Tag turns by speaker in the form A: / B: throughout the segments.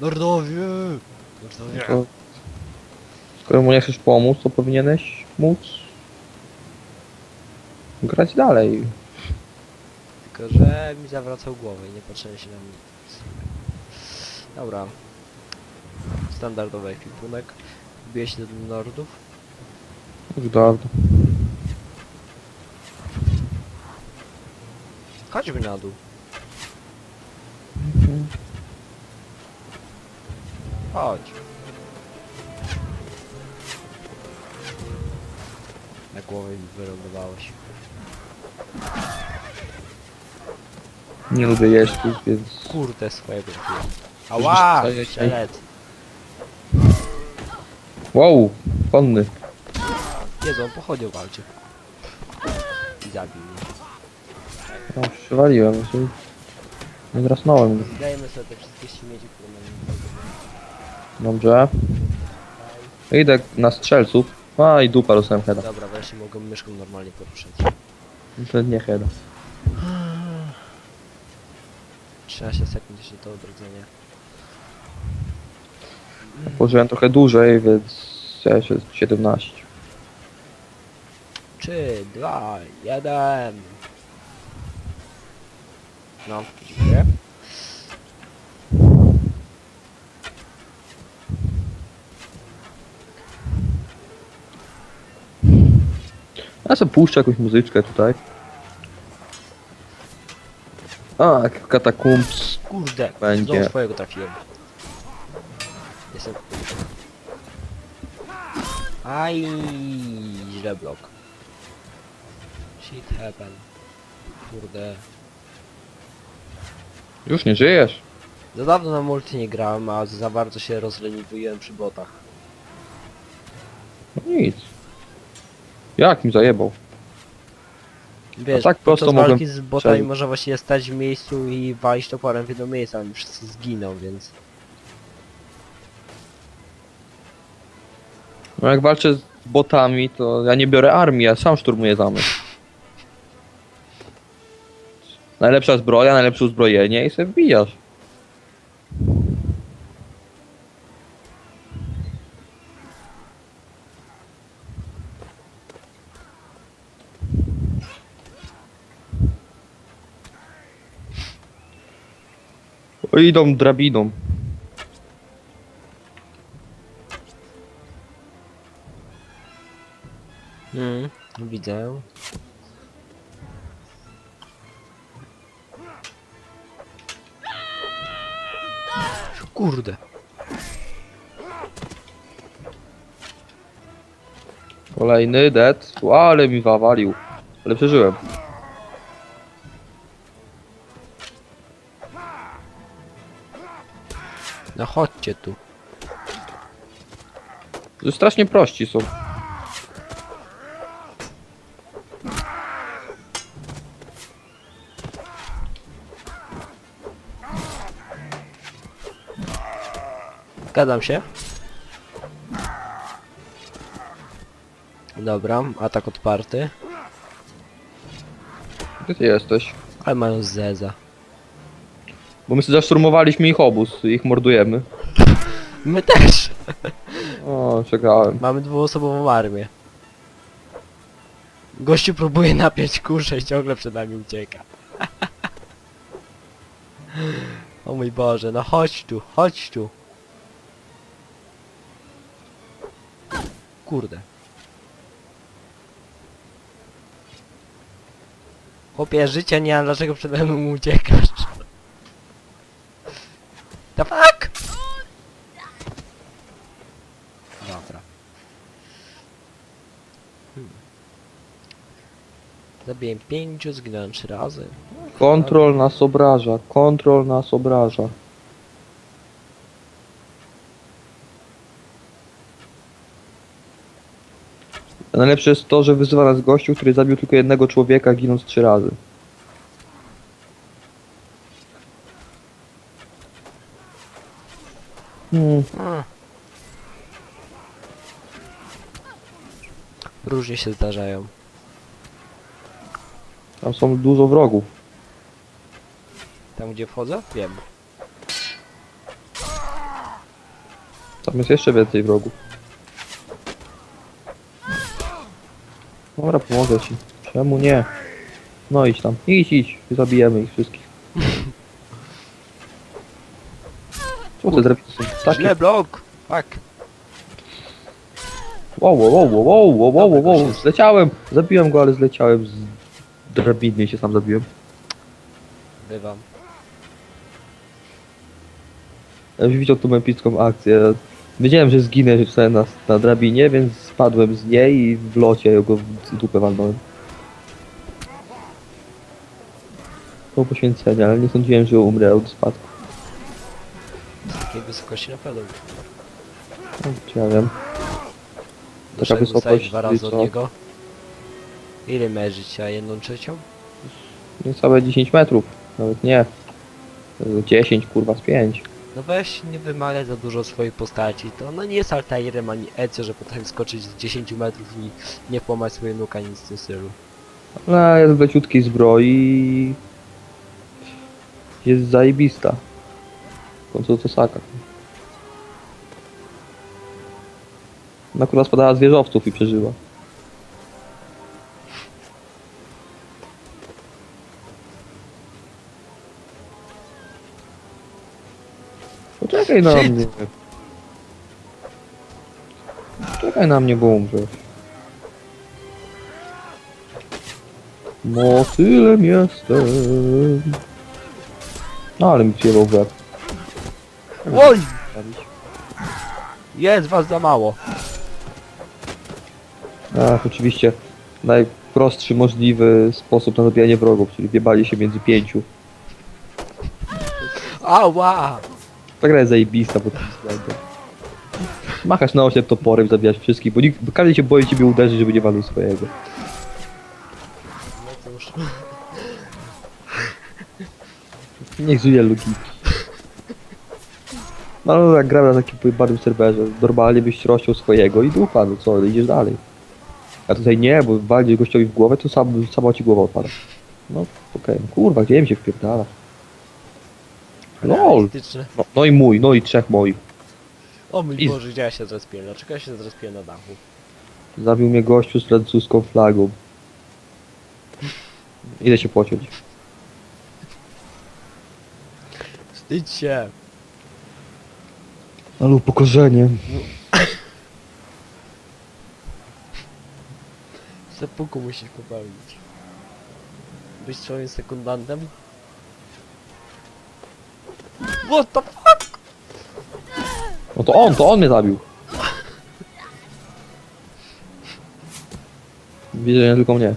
A: Nordowie! Nordowie.
B: To... Skoro mu nie chcesz pomóc, to powinieneś móc grać dalej.
A: Tylko, że mi zawracał głowę i nie patrzyłem się na nic. Dobra. Standardowy ekwipunek. Się do Nordów.
B: Już dawno.
A: Chodźmy na dół. Chodź. Na głowę mi wylądowałeś.
B: Nie lubię jeździć, więc...
A: Kurde swojego.
B: Już
A: Ała!
B: się.
A: Szkielet. Wow!
B: Konny.
A: Jezu, on pochodził walczy. I zabił mnie.
B: No, przywaliłem się. Nie drasnąłem go.
A: Zdajemy sobie te wszystkie śmieci, które mamy.
B: Dobrze. Idę na strzelców. A i dupa dostałem heada.
A: Dobra, wreszcie mogę myszką normalnie poruszać.
B: To nie heada.
A: 13 sekund jeszcze to odrodzenie.
B: Pożyłem trochę dłużej, więc ja się 17.
A: 3, 2, 1. No, dziękuję.
B: Ja sobie puszczę jakąś muzyczkę tutaj. A, katakumbs.
A: Kurde,
B: Będzie.
A: znowu swojego trafiłem. Jestem... Aj, źle blok. Shit happen. Kurde.
B: Już nie żyjesz?
A: Za dawno na multi nie grałem, a za bardzo się rozleniwiłem przy botach.
B: No nic. Jak mi zajebał?
A: Wiesz,
B: tak prosto
A: podczas walki
B: mogłem
A: z botami
B: przejść.
A: można właśnie stać w miejscu i walić toporem w jedno miejsce, a oni wszyscy zginą, więc...
B: No jak walczę z botami, to ja nie biorę armii, ja sam szturmuję zamek. Najlepsza zbroja, najlepsze uzbrojenie i sobie wbijasz. O, idą drabiną.
A: Mm, widzę. Kurde.
B: Kolejny dead. U, Ale mi wawalił. Ale przeżyłem.
A: No chodźcie tu.
B: To strasznie prości są.
A: Zgadzam się. Dobra, atak odparty.
B: Gdzie ty jesteś?
A: Ale mają zeza.
B: Bo my sobie zaszturmowaliśmy ich obóz, ich mordujemy.
A: My też!
B: O, czekałem.
A: Mamy dwuosobową armię. Gościu próbuje napiąć kuszę i ciągle przed nami ucieka. o mój Boże, no chodź tu, chodź tu. Kurde. Chłopie, życia nie, a dlaczego przede mną uciekasz? The fuck? Dobra. Hmm. Zabiłem pięciu, zginąłem trzy razy.
B: Kontrol nas obraża, kontrol nas obraża. A Najlepsze jest to, że wyzywa nas gościu, który zabił tylko jednego człowieka, ginąc trzy razy. Hmm.
A: Hmm. Różnie się zdarzają.
B: Tam są dużo wrogów.
A: Tam gdzie wchodzę? Wiem.
B: Tam jest jeszcze więcej wrogów. Dobra, pomogę ci. Czemu nie? No idź tam. Idź, idź. Zabijemy ich wszystkich. Co drewno są takie?
A: Źle blok! Fuck!
B: Wow, wow, wow, wow, wow, wow, wow, wow. Zleciałem. Zabiłem go, ale zleciałem z drabiny i się sam zabiłem.
A: Bywam.
B: Ja już widział tą epicką akcję. Wiedziałem, że zginę sobie na, na drabinie, więc spadłem z niej i w locie go w dupę walnąłem. To poświęcenie, ale nie sądziłem, że umrę od spadku.
A: Takiej wysokości na pewno.
B: No, czy ja wiem. Taka
A: Muszę
B: wysokość,
A: dwa razy od
B: co?
A: niego. Ile miałeś życia? Jedną trzecią?
B: Niecałe 10 metrów. Nawet nie. 10, kurwa, z 5.
A: No weź nie wymagaj za dużo swojej postaci. To no nie jest Altairem ani Ece, że potrafi skoczyć z 10 metrów i nie połamać swojej nóg ani nic w tym stylu.
B: Ale jest w leciutkiej zbroi. Jest zajebista. W końcu to Saka. Na kurwa spadała z wieżowców i przeżyła. Poczekaj na
A: Shit.
B: mnie. Czekaj na mnie, bo umrzesz. Motylem jestem. No ale mi przyjebał w łeb.
A: Oj! Jest was za mało.
B: Ach, oczywiście najprostszy możliwy sposób na zabijanie wrogów, czyli biebali się między pięciu.
A: Ała!
B: Ta gra jest zajebista pod tym względem. Machasz na oślep toporem, zabijasz wszystkich, bo, nikt, bo każdy się boi ciebie uderzyć, żeby nie walnął swojego.
A: No cóż.
B: Niech żyje logiki. No ale jak gra na takim barwym serwerze, normalnie byś rozciął swojego i dupa, no co, idziesz dalej. A tutaj nie, bo waldzisz gościowi w głowę, to sam, sama ci głowa odpada. No okej, no kurwa, gdzie mi się wpierdala? LOL!
A: Realistyczne.
B: No, no i mój, no i trzech moich.
A: O mój
B: I-
A: Boże, gdzie ja się zrespiłem? Dlaczego ja się zrespiłem na dachu?
B: Zabił mnie gościu z francuską flagą. Idę się pociąć.
A: Wstydź się!
B: Ale upokorzenie.
A: Sepuku musisz popełnić. Być swoim sekundantem? What the fuck?
B: No to on, to on mnie zabił. Widzę, nie tylko mnie.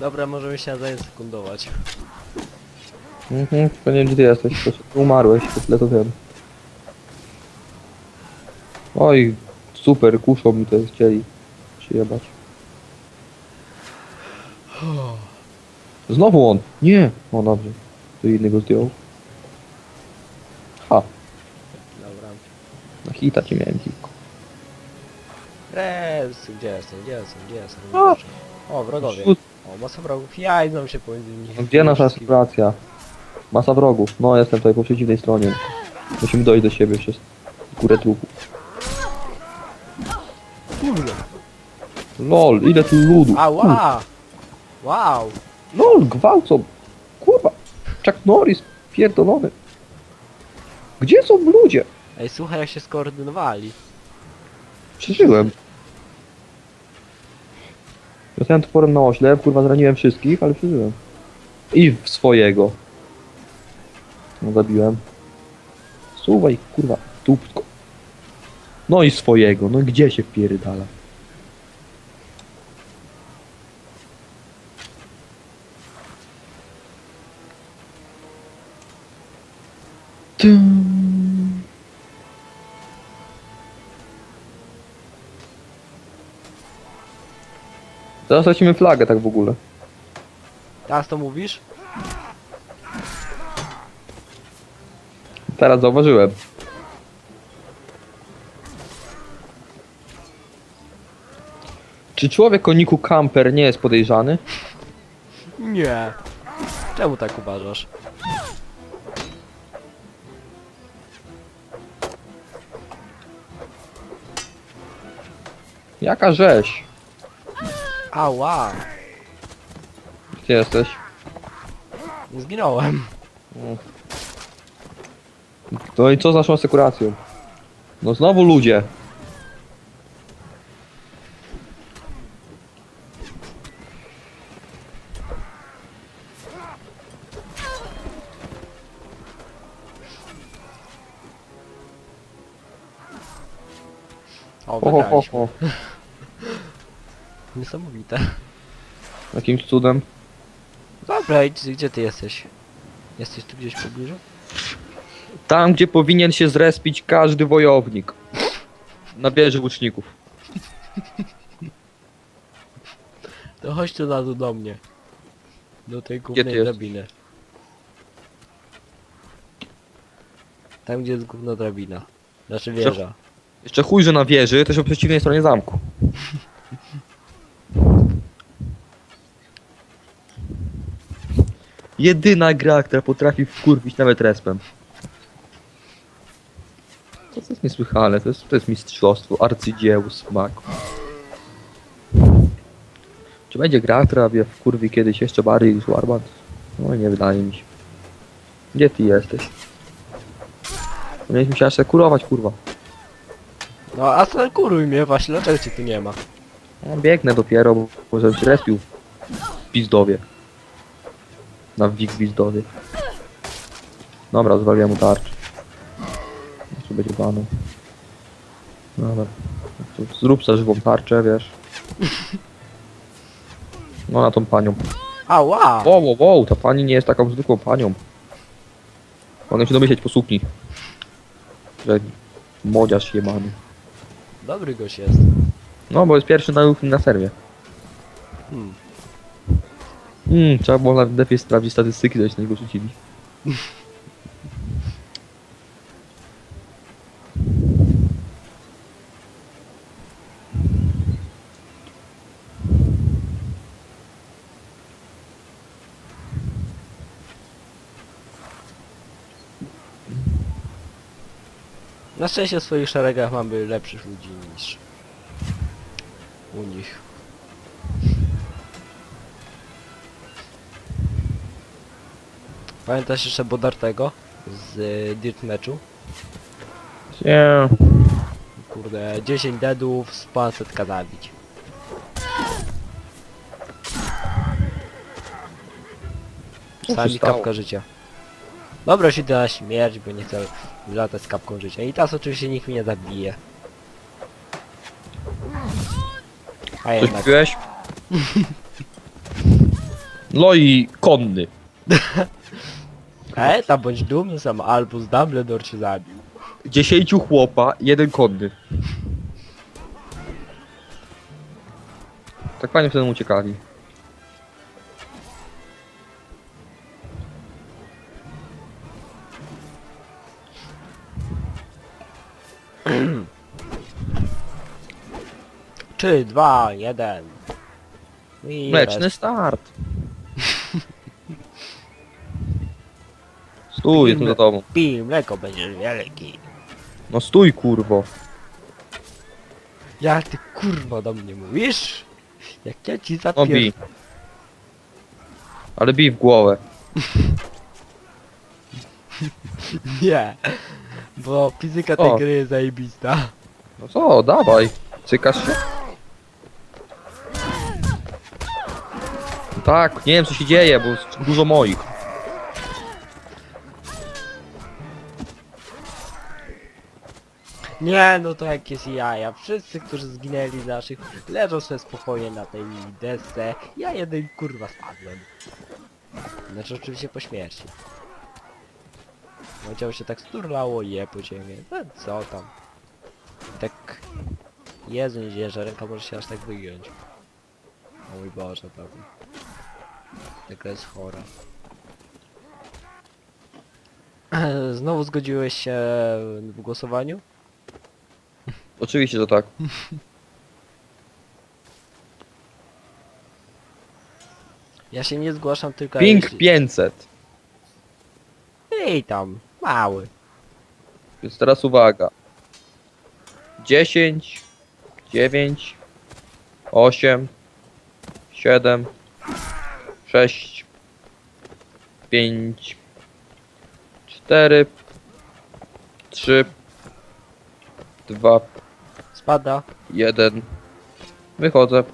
A: Dobra, możemy się nawzajem sekundować.
B: Mhm, tylko nie wiem gdzie ty jesteś, umarłeś, to tyle to wiem. Oj, super, kuszą mi to chcieli przyjebać. Znowu on! Nie! O dobrze, to inny go zdjął. Ha,
A: Dobra.
B: na hita ci miałem tylko.
A: Res, gdzie jestem, gdzie jestem, gdzie jestem?
B: A!
A: O, wrogowie. O, masa wrogów. Ja znam się pomiędzy nimi.
B: No Gdzie nasza sytuacja? Masa wrogów. No jestem tutaj po przeciwnej stronie. Musimy dojść do siebie przez górę trupu. LOL, ile tu ludu.
A: Ała! Wow!
B: LOL, gwałcą. Kurwa. Chuck Norris, pierdolony. Gdzie są ludzie?
A: Ej, słuchaj jak się skoordynowali.
B: Przeżyłem. Zostałem toporem na oślep, kurwa zraniłem wszystkich, ale przeżyłem. I w swojego. No zabiłem. Suwaj, kurwa, tupsko. No i swojego, no gdzie się pierdala? Teraz lecimy flagę tak w ogóle.
A: Teraz to mówisz?
B: Teraz zauważyłem. Czy człowiek o niku Camper nie jest podejrzany?
A: Nie. Czemu tak uważasz?
B: Jaka rzeź?
A: Ała!
B: Gdzie jesteś?
A: Zginąłem.
B: No i co z naszą asekuracją? No znowu ludzie.
A: O,
B: Ho, ho, ho,
A: wygraliśmy.
B: ho.
A: Niesamowite.
B: Jakimś cudem.
A: Dobra, idź, gdzie ty jesteś? Jesteś tu gdzieś w pobliżu?
B: Tam, gdzie powinien się zrespić każdy wojownik. Na wieży łuczników.
A: To chodź tu na dół do mnie. Do tej
B: ty
A: głównej
B: jesteś?
A: drabiny. Tam gdzie jest główna drabina. Znaczy wieża.
B: Jeszcze chuj, że na wieży, się po przeciwnej stronie zamku. Jedyna gra, która potrafi wkurwić nawet respem. To jest niesłychane, to jest, to jest mistrzostwo, arcydzieło, smaku. Czy będzie gra, która mnie wkurwi kiedyś jeszcze bardziej niż Warband? No nie wydaje mi się. Gdzie ty jesteś? Mieliśmy się aż sekurować, kurwa.
A: No a co kuruj mnie właśnie, dlaczego cię tu nie ma?
B: No, biegnę dopiero, bo może się respił w Pizdowie. Na Wik Pizdowie. Dobra, zwaliłem mu tarczę. Jeszcze będzie baną. Dobra. To Zrób sobie żywą tarczę, wiesz. No na tą panią.
A: Ała!
B: Wow, wow, wow, ta pani nie jest taką zwykłą panią. Mogę się domyśleć po sukni. Że młodziarz jebany.
A: Dobry gość jest.
B: No, bo jest pierwszy na, na serwie.
A: Hmm.
B: Hmm, trzeba było nawet lepiej sprawdzić statystyki, to się na niego rzucili.
A: Na szczęście w swoich szeregach mamy lepszych ludzi niż u nich. Pamiętasz jeszcze Bodartego z y, Dirt Meczu?
B: Nie.
A: Kurde, 10 deadów z pansetka zabić.
B: Co
A: Sami
B: stało?
A: kapka życia. Dobra, już idę na śmierć, bo nie chcę latać z kapką życia. I teraz oczywiście nikt mnie nie zabije. A
B: Coś
A: jednak.
B: kupiłeś? No i konny.
A: E, tam bądź dumny sam, Albus Dumbledore cię zabił.
B: Dziesięciu chłopa, jeden konny. Tak fajnie wtedy uciekali.
A: Trzy, dwa, jeden. I
B: Mleczny start. Stój, jestem za tobą.
A: Pij mleko, będziesz wielki.
B: No stój, kurwo.
A: Jak ty kurwa do mnie mówisz? Jak ja ci
B: No bij.
A: zapier...
B: Ale bij w głowę.
A: Nie. Bo fizyka tej
B: O.
A: gry jest zajebista.
B: No co, dawaj. Cykasz się? Tak, nie wiem co się dzieje, bo jest dużo moich.
A: Nie, no to jakieś jaja. Wszyscy, którzy zginęli z naszych, leżą sobie spokojnie na tej desce. Ja jeden kurwa spadłem. Znaczy oczywiście po śmierci. No ciało się tak sturlało je po ziemię. No co tam. Tak... Jezu, nie dzieje, że ręka może się aż tak wygiąć. O mój Boże, Taka jest chora. Znowu zgodziłeś się w głosowaniu?
B: Oczywiście, że tak.
A: Ja się nie zgłaszam tylko
B: Ping
A: jeśli...
B: 500.
A: Ej tam, mały.
B: Więc teraz uwaga. 10, 9, osiem, siedem, sześć, pięć, cztery, trzy, dwa,
A: Spada.
B: jeden. Wychodzę.